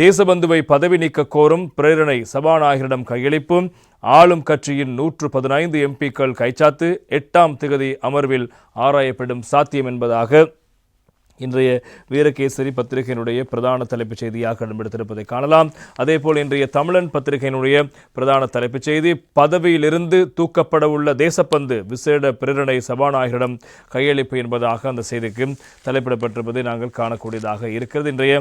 தேசபந்துவை பதவி நீக்க கோரும் பிரேரணை சபாநாயகரிடம் கையளிப்பு ஆளும் கட்சியின் நூற்று பதினைந்து எம்பிக்கள் கைச்சாத்து எட்டாம் திகதி அமர்வில் ஆராயப்படும் சாத்தியம் என்பதாக இன்றைய வீரகேசரி பத்திரிகையினுடைய பிரதான தலைப்புச் செய்தியாக இடம்பெடுத்திருப்பதை காணலாம். அதேபோல் இன்றைய தமிழன் பத்திரிகையினுடைய பிரதான தலைப்புச் செய்தி பதவியிலிருந்து தூக்கப்பட உள்ள தேசப்பந்து விசேட பிரேரணை சபாநாயகரிடம் கையளிப்பு என்பதாக அந்த செய்திக்கு தலைப்பிடப்பட்டிருப்பதை நாங்கள் காணக்கூடியதாக இருக்கிறது. இன்றைய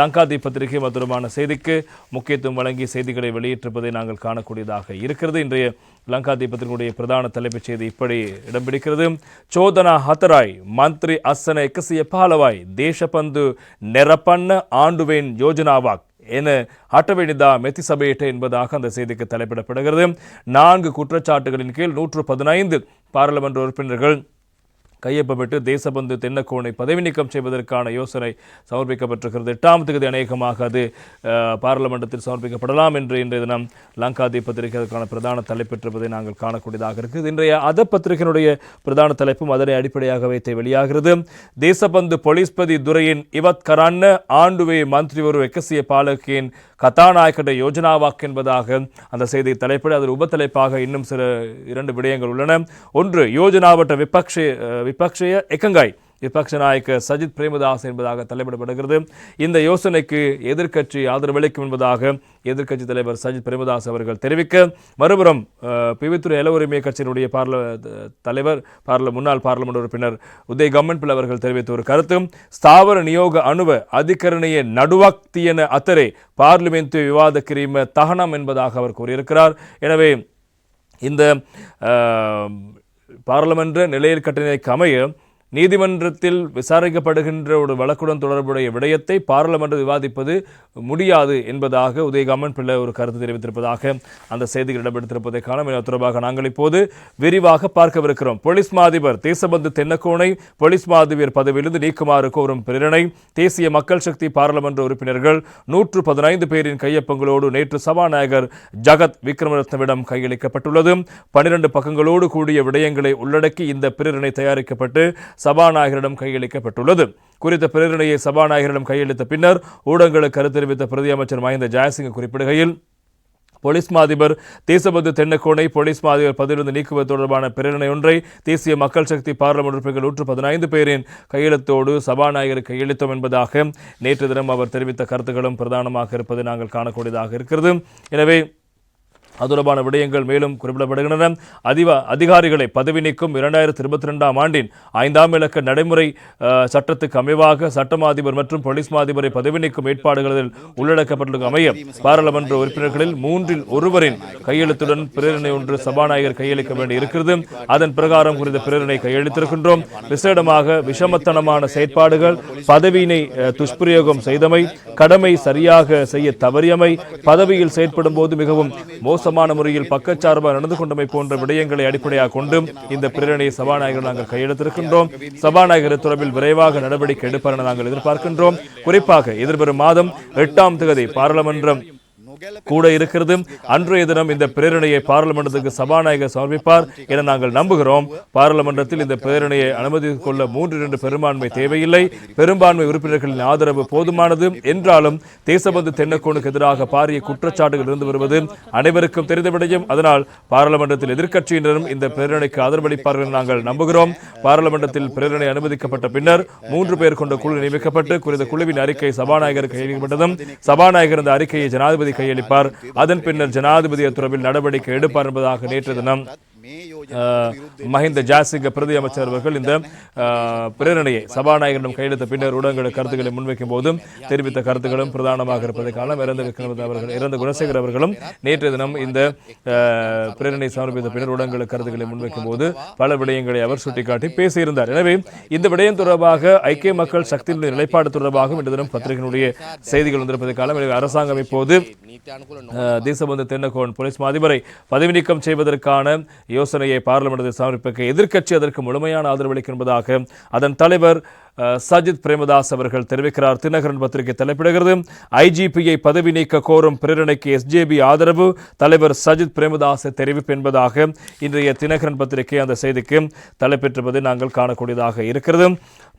லங்காதி பத்திரிகை மதுரமான செய்திக்கு முக்கியத்துவம் வழங்கி செய்திகளை வெளியிட்டிருப்பதை நாங்கள் காணக்கூடியதாக இருக்கிறது. இன்றைய லங்கா தீபத்தினுடைய பிரதான தலைப்புச் செய்தி இப்படி இடம்பிடிக்கிறது சோதனா ஹத்தராய் மந்திரி அசன எக்கசிய பாலவாய் தேசபந்து நெரப்பண்ண ஆண்டுவேன் யோஜனாவாக் என அட்டவெனிதா மெத்தி சபையிட்ட என்பதாக அந்த செய்திக்கு தலைப்பிடப்படுகிறது. நான்கு குற்றச்சாட்டுகளின் கீழ் நூற்று பதினைந்து பாராளுமன்ற உறுப்பினர்கள் கையொப்பமிட்டு தேசபந்து தென்னக்கோனை பதவி நீக்கம் செய்வதற்கான யோசனை சமர்ப்பிக்கப்பட்டிருக்கிறது. எட்டாம் தேதி அநேகமாக அது பாராளுமன்றத்தில் சமர்ப்பிக்கப்படலாம் என்று இன்றைய தினம் லங்காதி பத்திரிகை அதற்கான பிரதான தலைப்பெற்றிருப்பதை நாங்கள் காணக்கூடியதாக இருக்குது. இன்றைய அத பத்திரிகையினுடைய பிரதான தலைப்பும் அதனை அடிப்படையாக வைத்து வெளியாகிறது. தேசபந்து பொலிஸ்பதி துறையின் இவத் கரான்ன ஆண்டுவே மந்திரி ஒரு எக்கசிய பாலகியின் கதாநாயகட யோஜனாவாக் என்பதாக அந்த செய்தி தலைப்பிட அதில் உபத்தலைப்பாக இன்னும் சில இரண்டு விடயங்கள் உள்ளன. ஒன்று யோஜனாவட்ட விபக்ஷ விபக்ஷய எக்கங்காய் விபக்ஷ நாயக்க சஜித் பிரேமதாஸ் என்பதாக தலைப்பிடப்படுகிறது. இந்த யோசனைக்கு எதிர்க்கட்சி ஆதரவளிக்கும் என்பதாக எதிர்க்கட்சி தலைவர் சஜித் பிரேமதாஸ் அவர்கள் தெரிவிக்க. மறுபுறம் பிவித்துறை இல உரிமை கட்சியினுடைய பார்ல தலைவர் பார்ல முன்னாள் பார்லமெண்ட் உறுப்பினர் உதய் கம்மன்பில் அவர்கள் தெரிவித்த ஒரு கருத்தும் ஸ்தாவர நியோக அணுவ அதிகரணைய நடுவாக்தியன அத்தரே பார்லிமெண்ட் விவாத கிரீம தகனம் என்பதாக அவர் கூறியிருக்கிறார். எனவே இந்த பாராளுமன்ற நிலையில் கட்டளைக்கு அமைய நீதிமன்றத்தில் விசாரிக்கப்படுகின்ற ஒரு வழக்குடன் தொடர்புடைய விடயத்தை பாராளுமன்றம் விவாதிப்பது முடியாது என்பதாக உதயகாமன் பிள்ளை ஒரு கருத்து தெரிவித்திருப்பதாக அந்த செய்திகள் இடம்பெற்றிருப்பதை காணும். இது தொடர்பாக நாங்கள் இப்போது விரிவாக பார்க்கவிருக்கிறோம். போலீஸ் மாதிபர் தேசபந்து தென்னக்கோனை போலீஸ் மாதிபர் பதவியிலிருந்து நீக்குமாறு கோரும் பிரேரணை தேசிய மக்கள் சக்தி பாராளுமன்ற உறுப்பினர்கள் நூற்று பதினைந்து பேரின் கையொப்பங்களோடு நேற்று சபாநாயகர் ஜகத் விக்ரமரத்னவிடம் கையளிக்கப்பட்டுள்ளது. பனிரெண்டு பக்கங்களோடு கூடிய விடயங்களை உள்ளடக்கி இந்த பிரேரணை தயாரிக்கப்பட்டு சபாநாயகரிடம் கையளிக்கப்பட்டுள்ளது. குறித்த பிரேரணையை சபாநாயகரிடம் கையளித்த பின்னர் ஊடகங்களுக்கு கருத்து தெரிவித்த பிரதி அமைச்சர் மஹிந்த ஜெயசிங் குறிப்பிடுகையில் போலீஸ் மாதிபர் தேசபந்து தென்னக்கோணை போலீஸ் மாதிபர் பதிலிருந்து நீக்குவது தொடர்பான பிரேரணை ஒன்றை தேசிய மக்கள் சக்தி பாராளுமன்ற உறுப்பினர்கள் நூற்று பதினைந்து பேரின் கையெழுத்தோடு சபாநாயகர் கையெழுத்தோம் என்பதாக நேற்று தினம் அவர் தெரிவித்த கருத்துக்களும் பிரதானமாக இருப்பதை நாங்கள் காணக்கூடியதாக இருக்கிறது. எனவே அது தொடர்பான விடயங்கள் மேலும் குறிப்பிடப்படுகின்றன. அதிவ அதிகாரிகளை பதவி நீக்கும் இரண்டாயிரத்தி இருபத்தி ரெண்டாம் ஆண்டின் ஐந்தாம் இலக்க நடைமுறை சட்டத்துக்கு அமைவாக சட்டமா அதிபர் மற்றும் போலீஸ் மாதிபரை பதவி நீக்கும் ஏற்பாடுகளில் உள்ளடக்கப்பட்டுள்ள அமைய பாராளுமன்ற உறுப்பினர்களில் மூன்றில் ஒருவரின் கையெழுத்துடன் பிரேரணை ஒன்று சபாநாயகர் கையளிக்க வேண்டி இருக்கிறது அதன் பிரகாரம் குறித்த பிரேரணை கையெழுத்திருக்கின்றோம் விசேடமாக விஷமத்தனமான செயற்பாடுகள் பதவியினை துஷ்பிரயோகம் செய்தமை கடமை சரியாக செய்ய தவறியமை பதவியில் செயற்படும் போது மிகவும் மோசமான முறையில் பக்கச்சார்பாக நடந்து கொண்டமை போன்ற விடயங்களை அடிப்படையாக கொண்டும் இந்த பிரேரணையை சபாநாயகர் நாங்கள் கையெழுத்திருக்கின்றோம். சபாநாயகர் தொடர்பில் விரைவாக நடவடிக்கை எடுப்பார் என நாங்கள் எதிர்பார்க்கின்றோம். குறிப்பாக எதிர்வரும் மாதம் எட்டாம் தேதி பாராளுமன்றம் கூட இருக்கிறது அன்றைய தினம் இந்த பிரேரணையை பாராளுமன்றத்துக்கு சபாநாயகர் சமர்ப்பிப்பார் என நாங்கள் நம்புகிறோம். பாராளுமன்றத்தில் இந்த பிரேரணையை அனுமதித்துக் கொள்ள மூன்று இரண்டு பெரும்பான்மை தேவையில்லை. பெரும்பான்மை உறுப்பினர்களின் ஆதரவு போதுமானது. என்றாலும் தேசபந்து தென்னக்கோனுக்கு எதிராக பாரிய குற்றச்சாட்டுகள் இருந்து வருவது அனைவருக்கும் தெரிந்த விடயம் அதனால் பாராளுமன்றத்தில் எதிர்க்கட்சியினரும் இந்த பிரேரணைக்கு ஆதரவளிப்பார்கள் நாங்கள் நம்புகிறோம். பாராளுமன்றத்தில் பிரேரணை அனுமதிக்கப்பட்ட பின்னர் மூன்று பேர் கொண்ட குழு நியமிக்கப்பட்டு குறித்த குழுவின் அறிக்கை சபாநாயகருக்கு கையளிக்கப்பட்டதும் சபாநாயகர் இந்த அறிக்கையை ஜனாதிபதி கையளிப்பார் அதன் பின்னர் ஜனாதிபதி தொடர்பில் நடவடிக்கை எடுப்பார் என்பதாக நேற்று தினம் மஹிந்த ஜாசிங்க பிரதி அமைச்சர் அவர்கள் இந்த பிரேரணையை சபாநாயகரிடம் கையெழுத்த பின்னர் ஊடகங்களுக்கு கருத்துக்களை முன்வைக்கும் போதும் தெரிவித்த கருத்துக்களும் பிரதானமாக இருப்பதை காலம் இறந்த விக்ரமத் அவர்கள் இறந்த குணசேகர் அவர்களும் நேற்று தினம் இந்த பிரேரணை சமர்ப்பித்த பின்னர் ஊடகங்களுக்கு கருத்துக்களை முன்வைக்கும் போது பல விடயங்களை அவர் சுட்டிக்காட்டி பேசியிருந்தார். எனவே இந்த விடயம் தொடர்பாக ஐக்கிய மக்கள் சக்தியினுடைய நிலைப்பாடு தொடர்பாகவும் இன்று தினம் பத்திரிகையினுடைய செய்திகள் வந்திருப்பதை காலம் எனவே அரசாங்கம் இப்போது தேசபந்து தென்னகோன் போலீஸ் அதிபரை பதவி நீக்கம் செய்வதற்கான யோசனையை பார்லிமெண்டத்தில் சமர்ப்பிக்க எதிர்க்கட்சி அதற்கு முழுமையான ஆதரவு அளிக்கும் என்பதாக அதன் தலைவர் சஜித் பிரேமதாஸ் அவர்கள் தெரிவிக்கிறார். தினகரன் பத்திரிகை தலைப்பிடுகிறது. ஐஜிபியை பதவி நீக்க கோரும் பிரேரணைக்கு எஸ்ஜேபி ஆதரவு. தலைவர் சஜித் பிரேமதாஸ் தெரிவிப்பு என்பதாக இன்றைய தினகரன் பத்திரிகை அந்த செய்திக்கு தலைப்பெற்றிருப்பதை நாங்கள் காணக்கூடியதாக இருக்கிறது.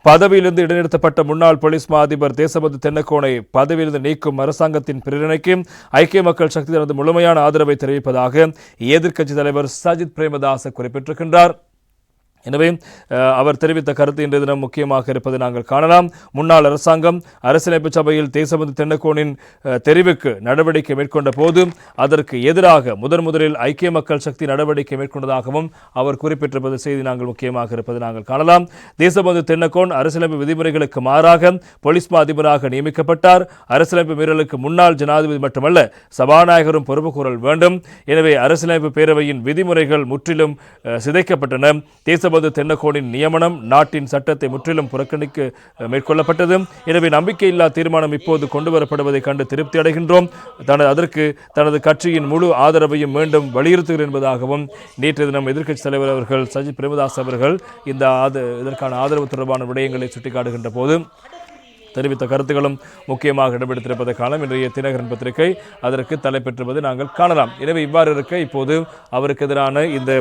பதவியிலிருந்து இடைநிறுத்தப்பட்ட முன்னாள் போலீஸ் மா அதிபர் தேசபந்து தென்னக்கோனை பதவியிலிருந்து நீக்கும் அரசாங்கத்தின் பிரேரணைக்கு ஐக்கிய மக்கள் சக்தி தனது முழுமையான ஆதரவை தெரிவிப்பதாக எதிர்க்கட்சி தலைவர் சஜித் பிரேமதாஸ் குறிப்பிட்டிருக்கின்றார். எனவே அவர் தெரிவித்த கருத்து இன்றைய தினம் முக்கியமாக இருப்பதை நாங்கள் காணலாம். முன்னாள் அரசாங்கம் அரசியலமைப்பு சபையில் தேசபந்து தென்னக்கோனின் தெரிவுக்கு நடவடிக்கை மேற்கொண்ட போது அதற்கு எதிராக முதன் முதலில் ஐக்கிய மக்கள் சக்தி நடவடிக்கை மேற்கொண்டதாகவும் அவர் குறிப்பிட்டிருப்பது செய்தி நாங்கள் முக்கியமாக இருப்பதை நாங்கள் காணலாம். தேசபந்து தென்னக்கோன் அரசியலமைப்பு விதிமுறைகளுக்கு மாறாக போலீஸ் அதிபராக நியமிக்கப்பட்டார். அரசியலமைப்பு மீறலுக்கு முன்னாள் ஜனாதிபதி மட்டுமல்ல சபாநாயகரும் பொறுப்பு கூறல் வேண்டும். எனவே அரசியலமைப்பு பேரவையின் விதிமுறைகள் முற்றிலும் சிதைக்கப்பட்டன. தேசபந்து தென்னக்கோனின் நியமனம் நாட்டின் சட்டத்தை முற்றிலும் புறக்கணிக்க மேற்கொள்ளப்பட்டது. எனவே நம்பிக்கையில்லா தீர்மானம் இப்போது கொண்டு வரப்படுவதை கண்டு திருப்தி அடைகின்றோம். தனது அதற்கு தனது கட்சியின் முழு ஆதரவையும் மீண்டும் வலியுறுத்துகிறேன் என்பதாகவும் நேற்று தினம் எதிர்க்கட்சி தலைவர் அவர்கள் சஜித் பிரேமதாஸ் அவர்கள் இந்த ஆத இதற்கான ஆதரவு தொடர்பான விடயங்களை சுட்டிக்காட்டுகின்ற போது தெரிவித்த கருத்துக்களும் முக்கியமாக இடம்பெடுத்திருப்பதை இன்றைய தினகரன் பத்திரிகை. அதற்கு தலைப்பெற்றுவது நாங்கள் காணலாம். எனவே இவ்வாறு இருக்க இப்போது அவருக்கு எதிரான இந்த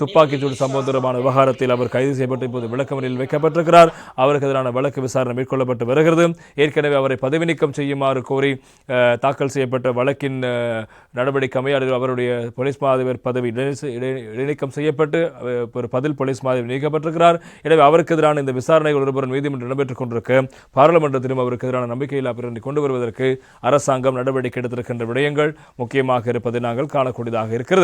துப்பாக்கிச்சூடு சம்பவம் தொடர்பான விவகாரத்தில் அவர் கைது செய்யப்பட்டு இப்போது விளக்கமறையில் வைக்கப்பட்டிருக்கிறார். அவருக்கு எதிரான வழக்கு விசாரணை மேற்கொள்ளப்பட்டு வருகிறது. ஏற்கனவே அவரை பதவி நீக்கம் செய்யுமாறு கோரி தாக்கல் செய்யப்பட்ட வழக்கின் நடவடிக்கை அமைய அவருடைய போலீஸ் மாதிபர் பதவி இடைநீக்கம் செய்யப்பட்டு ஒரு பதில் போலீஸ் மாதிரி நீக்கப்பட்டிருக்கிறார். எனவே அவருக்கு எதிரான இந்த விசாரணைகள் ஒருபுறம் நீதிமன்றம் இடம்பெற்றுக் கொண்டிருக்க. பாராளுமன்றத்திலும் அவருக்கு எதிரான நம்பிக்கையில்லா பிரேரணை கொண்டு வருவதற்கு அரசாங்கம் நடவடிக்கை எடுத்திருக்கின்ற விடயங்கள் முக்கியமாக இருப்பதை நாங்கள் காணக்கூடியதாக இருக்கிறது.